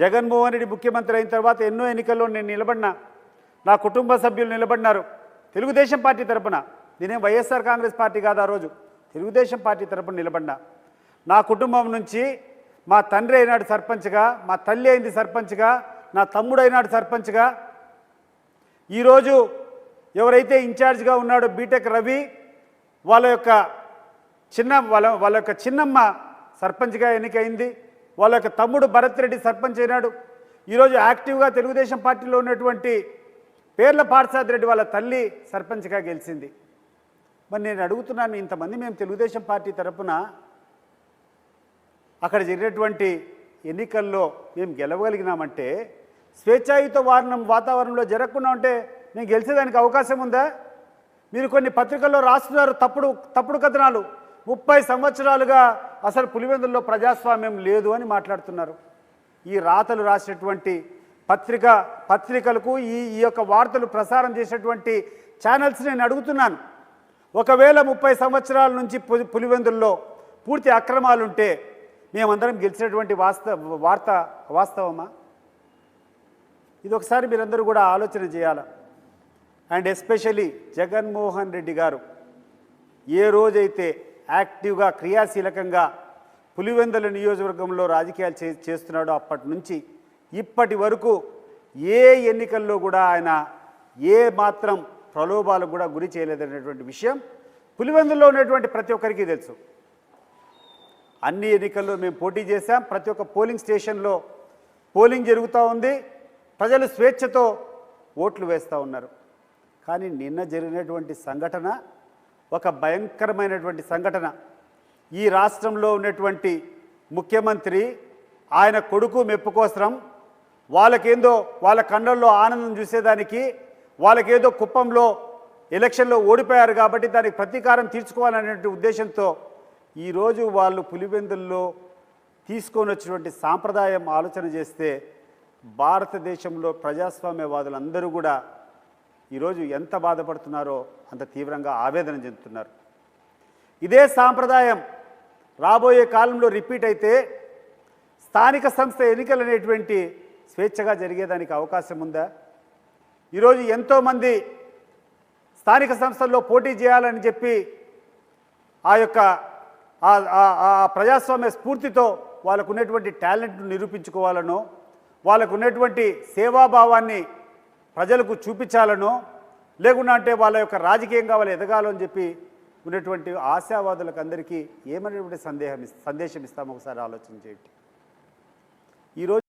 జగన్మోహన్ రెడ్డి ముఖ్యమంత్రి అయిన తర్వాత ఎన్నో ఎన్నికల్లో నేను నిలబడినా నా కుటుంబ సభ్యులు నిలబడినారు. తెలుగుదేశం పార్టీ తరపున నేనేం వైఎస్ఆర్ కాంగ్రెస్ పార్టీ కాదు ఆ రోజు. తెలుగుదేశం పార్టీ తరపున నిలబడినా. నా కుటుంబం నుంచి మా తండ్రి అయినాడు సర్పంచ్గా మా తల్లి అయింది సర్పంచ్గా నా తమ్ముడు అయినాడు సర్పంచ్గా. ఈరోజు ఎవరైతే ఇన్ఛార్జ్గా ఉన్నాడో బీటెక్ రవి వాళ్ళ యొక్క చిన్న వాళ్ళ వాళ్ళ యొక్క చిన్నమ్మ సర్పంచ్గా ఎన్నికైంది. వాళ్ళ యొక్క తమ్ముడు భరత్ రెడ్డి సర్పంచ్ అయినాడు. ఈరోజు యాక్టివ్గా తెలుగుదేశం పార్టీలో ఉన్నటువంటి పేర్ల పార్సాద్ రెడ్డి వాళ్ళ తల్లి సర్పంచ్గా గెలిచింది. మరి నేను అడుగుతున్నాను ఇంతమంది మేము తెలుగుదేశం పార్టీ తరపున అక్కడ జరిగినటువంటి ఎన్నికల్లో మేము గెలవగలిగినామంటే స్వేచ్ఛాయుత వారణం వాతావరణంలో జరగకుండా ఉంటే మేము గెలిచేదానికి అవకాశం ఉందా? మీరు కొన్ని పత్రికల్లో రాస్తున్నారు తప్పుడు తప్పుడు కథనాలు. ముప్పై సంవత్సరాలుగా అసలు పులివెందుల్లో ప్రజాస్వామ్యం లేదు అని మాట్లాడుతున్నారు. ఈ రాతలు రాసినటువంటి పత్రిక పత్రికలకు ఈ ఈ యొక్క వార్తలు ప్రసారం చేసేటువంటి ఛానల్స్ నేను అడుగుతున్నాను. ఒకవేళ ముప్పై సంవత్సరాల నుంచి పులి పులివెందుల్లో పూర్తి అక్రమాలుంటే మేమందరం గెలిచినటువంటి వాస్తవ వార్త వాస్తవమా? ఇది ఒకసారి మీరందరూ కూడా ఆలోచన చేయాలి. అండ్ ఎస్పెషలీ జగన్మోహన్ రెడ్డి గారు ఏ రోజైతే యాక్టివ్గా క్రియాశీలకంగా పులివెందుల నియోజకవర్గంలో రాజకీయాలు చే చేస్తున్నాడో అప్పటి నుంచి. ఇప్పటి వరకు ఏ ఎన్నికల్లో కూడా ఆయన ఏ మాత్రం ప్రలోభాలకు కూడా గురి చేయలేదనేటువంటి విషయం పులివెందుల్లో ఉన్నటువంటి ప్రతి ఒక్కరికి తెలుసు. అన్ని ఎన్నికల్లో మేము పోటీ చేశాం. ప్రతి ఒక్క పోలింగ్ స్టేషన్లో పోలింగ్ జరుగుతూ ఉంది. ప్రజలు స్వేచ్ఛతో ఓట్లు వేస్తూ ఉన్నారు. కానీ నిన్న జరిగినటువంటి సంఘటన ఒక భయంకరమైనటువంటి సంఘటన. ఈ రాష్ట్రంలో ఉన్నటువంటి ముఖ్యమంత్రి ఆయన కొడుకు మెప్పు కోసరం వాళ్ళకేందో వాళ్ళ కళ్ళల్లో ఆనందం చూసేదానికి వాళ్ళకేదో కుప్పంలో ఎలక్షన్లో ఓడిపోయారు కాబట్టి దానికి ప్రతీకారం తీర్చుకోవాలనేటువంటి ఉద్దేశంతో ఈరోజు వాళ్ళు పులివెందుల్లో తీసుకొని వచ్చినటువంటి సాంప్రదాయం ఆలోచన చేస్తే భారతదేశంలో ప్రజాస్వామ్యవాదులందరూ కూడా ఈరోజు ఎంత బాధపడుతున్నారో అంత తీవ్రంగా ఆవేదన చెందుతున్నారు. ఇదే సాంప్రదాయం రాబోయే కాలంలో రిపీట్ అయితే స్థానిక సంస్థ ఎన్నికలు అనేటువంటి స్వేచ్ఛగా జరిగేదానికి అవకాశం ఉందా? ఈరోజు ఎంతోమంది స్థానిక సంస్థల్లో పోటీ చేయాలని చెప్పి ఆ యొక్క ఆ- ఆ- ప్రజాస్వామ్య స్ఫూర్తితో వాళ్ళకు ఉన్నటువంటి టాలెంట్ను నిరూపించుకోవాలనో వాళ్ళకు ఉన్నటువంటి సేవాభావాన్ని ప్రజలకు చూపించాలనో లేకుండా అంటే వాళ్ళ యొక్క రాజకీయం కావాలి ఎదగాలో అని చెప్పి ఉన్నటువంటి ఆశావాదులకు అందరికీ ఏమైనటువంటి సందేహం సందేశం ఇస్తామో ఒకసారి ఆలోచన చేయండి. ఈరోజు